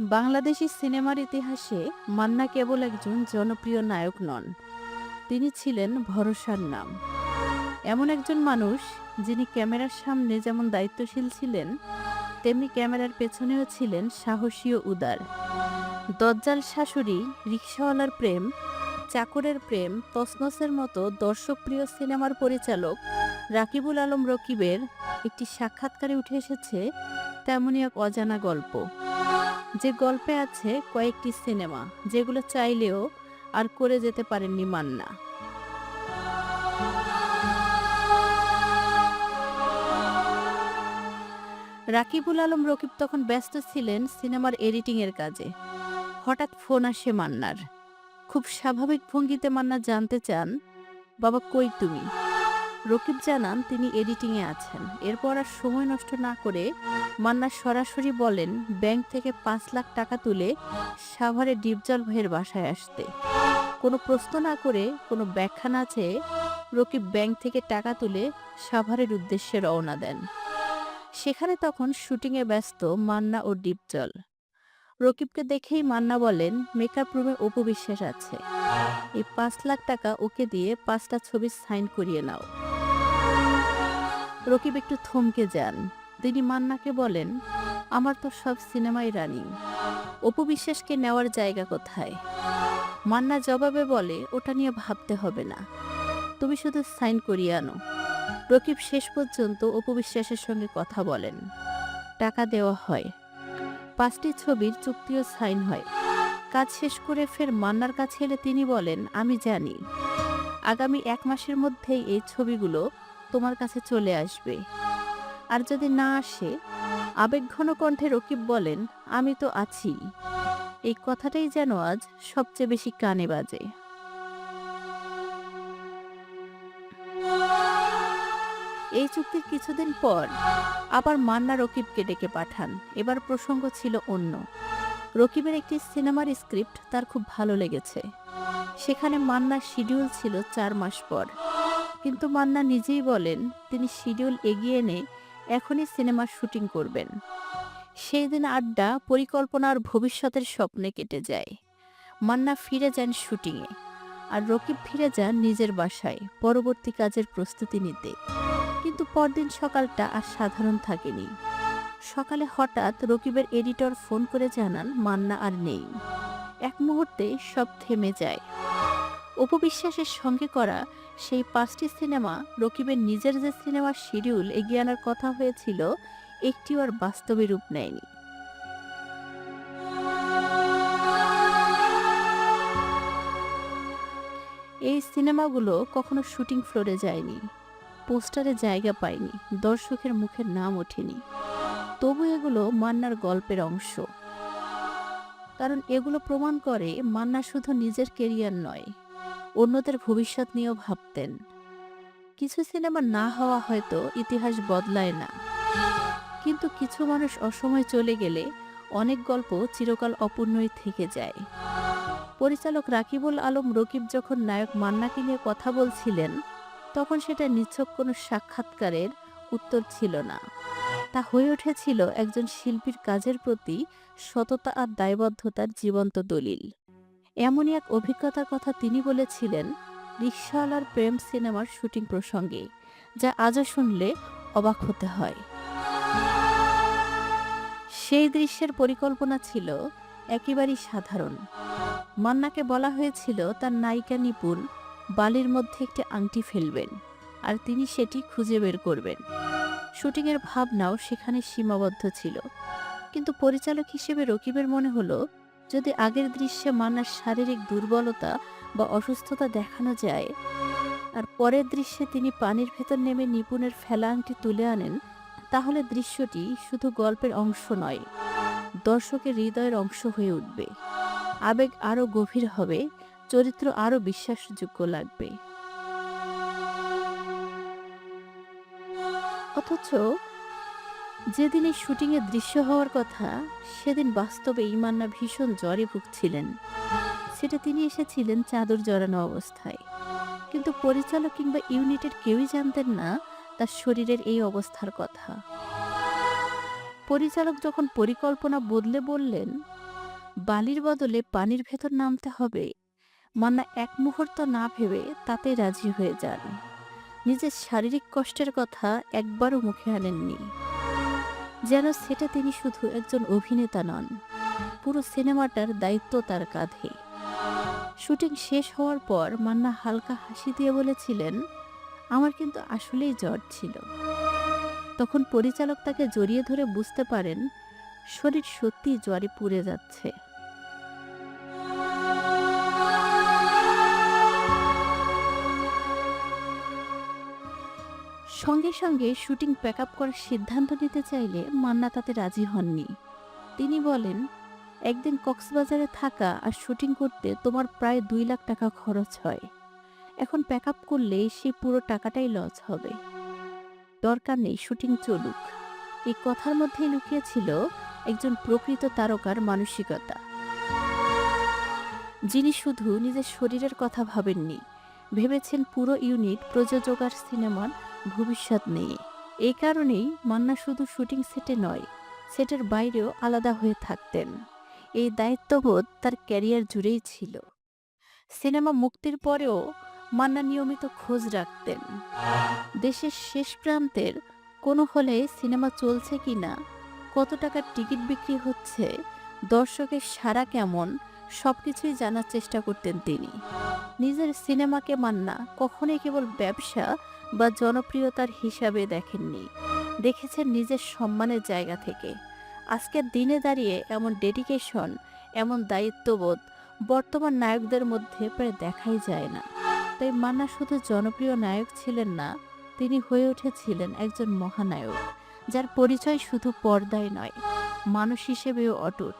বাংলাদেশি সিনেমার ইতিহাসে মান্না কেবল একজন জনপ্রিয় নায়ক নন। তিনি ছিলেন ভরসার নাম। এমন একজন মানুষ যিনি ক্যামেরার সামনে যেমন দায়িত্বশীল ছিলেন, তেমনি ক্যামেরার পেছনেও ছিলেন সাহসী ও উদার। দজ্জাল শাশুড়ি রিক্সাওয়ালার প্রেম, চাকরের প্রেম তসনসের মতো দর্শকপ্রিয় সিনেমার পরিচালক রাকিবুল আলম রকিবের একটি সাক্ষাৎকারে উঠে এসেছে তেমনই এক অজানা গল্প। যে গল্পে আছে কয়েকটি সিনেমা, যেগুলো চাইলেও আর করে যেতে পারেননি মান্না। রাকিবুল আলম, রকিব তখন ব্যস্ত ছিলেন সিনেমার এডিটিং এর কাজে। হঠাৎ ফোন আসে মান্নার। খুব স্বাভাবিক ভঙ্গিতে মান্না জানতে চান, বাবা, কই তুমি? রকিব জানান, তিনি এডিটিংয়ে আছেন। এরপর আর সময় নষ্ট না করে মান্না সরাসরি বলেন, ব্যাংক থেকে পাঁচ লাখ টাকা তুলে সাভারে ডিপজল ভাইয়ের বাসায় আসতে। কোনো প্রশ্ন না করে কোনো ব্যাখ্যা না চেয়ে রকিব ব্যাংক থেকে টাকা তুলে সাভারের উদ্দেশ্যে রওনা দেন। সেখানে তখন শুটিংয়ে ব্যস্ত মান্না ও ডিপজল রকিবকে দেখেই মান্না বলেন, মেকআপ রুমে অপু বিশ্বাস আছে। এই পাঁচ লাখ টাকা ওকে দিয়ে পাঁচটা ছবি সাইন করিয়ে নাও। রকিব একটু থমকে যান। তিনি মান্নাকে বলেন, আমার তো সব সিনেমাই রানি। অপু বিশ্বাসকে নেওয়ার জায়গা কোথায়? মান্না জবাবে বলে, ওটা নিয়ে ভাবতে হবে না। তুমি শুধু সাইন করিয়ে আনো। রকিব শেষ পর্যন্ত অপু বিশ্বাসের সঙ্গে কথা বলেন। টাকা দেওয়া হয়। পাঁচটি ছবির চুক্তিও সাইন হয়। কাজ শেষ করে ফের মান্নার কাছে এলে তিনি বলেন, আমি জানি। আগামী এক মাসের মধ্যেই এই ছবিগুলো তোমার কাছে চলে আসবে। আর যদি না আসে আবেগঘন কণ্ঠে রকিব বলেন, আমি তো আছি। এই কথাটাই যেন আজ সবচেয়ে বেশি কানে বাজে। এই চুক্তির কিছুদিন পর আবার মান্না রকিবকে ডেকে পাঠান। এবার প্রসঙ্গ ছিল অন্য। রকিবের একটি সিনেমার স্ক্রিপ্ট তার খুব ভালো লেগেছে। সেখানে মান্নার শিডিউল ছিল চার মাস পর। কিন্তু মান্না নিজেই বলেন, তিনি শিডিউল এগিয়ে এনে এখনই সিনেমার শুটিং করবেন। সেই দিন আড্ডা, পরিকল্পনার ভবিষ্যতের স্বপ্নে কেটে যায়। মান্না ফিরে যান শুটিংয়ে আর রকিব ফিরে যান নিজের বাসায় পরবর্তী কাজের প্রস্তুতি নিতে। কিন্তু পরদিন সকালটা আর সাধারণ থাকেনি। সকালে হঠাৎ রকিবের এডিটর ফোন করে জানান, মান্না আর নেই। এক মুহূর্তে সব থেমে যায়। উপবিশ্বাসের সঙ্গে করা সেই পাঁচটি সিনেমা রকিবের নিজের যে সিনেমার শিডিউল এগিয়ে আনার কথা হয়েছিল, একটিও আর বাস্তবে রূপ নেয়নি। এই সিনেমাগুলো কখনো শুটিং ফ্লোরে যায়নি, পোস্টারে জায়গা পায়নি, দর্শকের মুখের নাম ওঠেনি। তবু এগুলো মান্নার গল্পের অংশ। কারণ এগুলো প্রমাণ করে মান্না শুধু নিজের কেরিয়ার নয় অন্যদের ভবিষ্যৎ নিয়েও ভাবতেন। কিছু সিনেমা না হওয়া হয়তো ইতিহাস বদলায় না। কিন্তু কিছু মানুষ অসময় চলে গেলে অনেক গল্প চিরকাল অপূর্ণই থেকে যায়। পরিচালক রাকিবুল আলম রকিব যখন নায়ক মান্নাকে নিয়ে কথা বলছিলেন, তখন সেটা নিছক কোনো সাক্ষাৎকারের উত্তর ছিল না। তা হয়ে উঠেছিল একজন শিল্পীর কাজের প্রতি সততা আর দায়বদ্ধতার জীবন্ত দলিল। এমনই এক অভিজ্ঞতার কথা তিনি বলেছিলেন রিক্সাওয়ালার প্রেম সিনেমার শুটিং প্রসঙ্গে, যা আজও শুনলে অবাক হতে হয়। সেই দৃশ্যের পরিকল্পনা ছিল একেবারেই সাধারণ। মান্নাকে বলা হয়েছিল, তার নায়িকা নিপুণ, বালির মধ্যে একটি আংটি ফেলবেন, আর তিনি সেটি খুঁজে বের করবেন। শুটিংয়ের ভাবনাও সেখানে সীমাবদ্ধ ছিল। কিন্তু পরিচালক হিসেবে রকিবের মনে হলো যদি আগের দৃশ্যে মান্নার শারীরিক দুর্বলতা বা অসুস্থতা দেখানো যায়, আর পরের দৃশ্যে তিনি পানির ভেতর নেমে নিপুণের ফেলা আংটি তুলে আনেন, তাহলে দৃশ্যটি শুধু গল্পের অংশ নয়, দর্শকের হৃদয়ের অংশ হয়ে উঠবে। আবেগ আরও গভীর হবে, চরিত্র আরও বিশ্বাসযোগ্য লাগবে। অথচ যেদিন এই শুটিংয়ের দৃশ্য হওয়ার কথা, সেদিন বাস্তবে ইমান্না ভীষণ জ্বরে ভুগছিলেন। সেটা তিনি এসেছিলেন চাদর জড়ানো অবস্থায়। কিন্তু পরিচালক কিংবা ইউনিটের কেউই জানতেন না তার শরীরের এই অবস্থার কথা। পরিচালক যখন পরিকল্পনা বদলে বললেন, বালির বদলে পানির ভেতর নামতে হবে মান্না এক মুহূর্ত না ভেবে তাতে রাজি হয়ে যান। নিজের শারীরিক কষ্টের কথা একবারও মুখে আনেননি। যেন সেটা তিনি শুধু একজন অভিনেতা নন, পুরো সিনেমাটার দায়িত্ব তার কাঁধে। শুটিং শেষ হওয়ার পর মান্না হালকা হাসি দিয়ে বলেছিলেন, আমার কিন্তু আসলেই জ্বর ছিল। তখন পরিচালক তাকে জড়িয়ে ধরে বুঝতে পারেন, শরীর সত্যিই জ্বরে পুড়ে যাচ্ছে। সঙ্গে সঙ্গে শুটিং প্যাক আপ করার সিদ্ধান্ত নিতে চাইলে মান্না তাতে রাজি হননি। তিনি বলেন, একদিন কক্সবাজারে থাকা আর শুটিং করতে তোমার প্রায় দুই লাখ টাকা খরচ হয়। এখন প্যাক আপ করলে সে পুরো টাকাটাই লস হবে। দরকার নেই, শুটিং চলুক। এই কথার মধ্যেই লুকিয়েছিল একজন প্রকৃত তারকার মানসিকতা। যিনি শুধু নিজের শরীরের কথা ভাবেননি, ভেবেছেন পুরো ইউনিট প্রযোজক আর সিনেমার ভবিষ্যৎ নিয়ে এই কারণেই মান্না শুধু শুটিং সেটে নয়, সেটের বাইরেও আলাদা হয়ে থাকতেন। এই দায়িত্ববোধ তার ক্যারিয়ার জুড়েই ছিল। সিনেমা মুক্তির পরেও মান্না নিয়মিত খোঁজ রাখতেন। দেশের শেষ প্রান্তের কোনো হলে সিনেমা চলছে কি না কত টাকার টিকিট বিক্রি হচ্ছে, দর্শকের সারা কেমন সবকিছুই জানার চেষ্টা করতেন তিনি। নিজের সিনেমাকে মান্না কখনোই কেবল ব্যবসা বা জনপ্রিয়তার হিসাবে দেখেননি। দেখেছেন নিজের সম্মানের জায়গা থেকে। আজকের দিনে দাঁড়িয়ে এমন ডেডিকেশন এমন দায়িত্ববোধ বর্তমান নায়কদের মধ্যে প্রায় দেখাই যায় না। তাই মান্না শুধু জনপ্রিয় নায়ক ছিলেন না, তিনি হয়ে উঠেছিলেন একজন মহানায়ক, যার পরিচয় শুধু পর্দায় নয়, মানুষ হিসেবেও অটুট।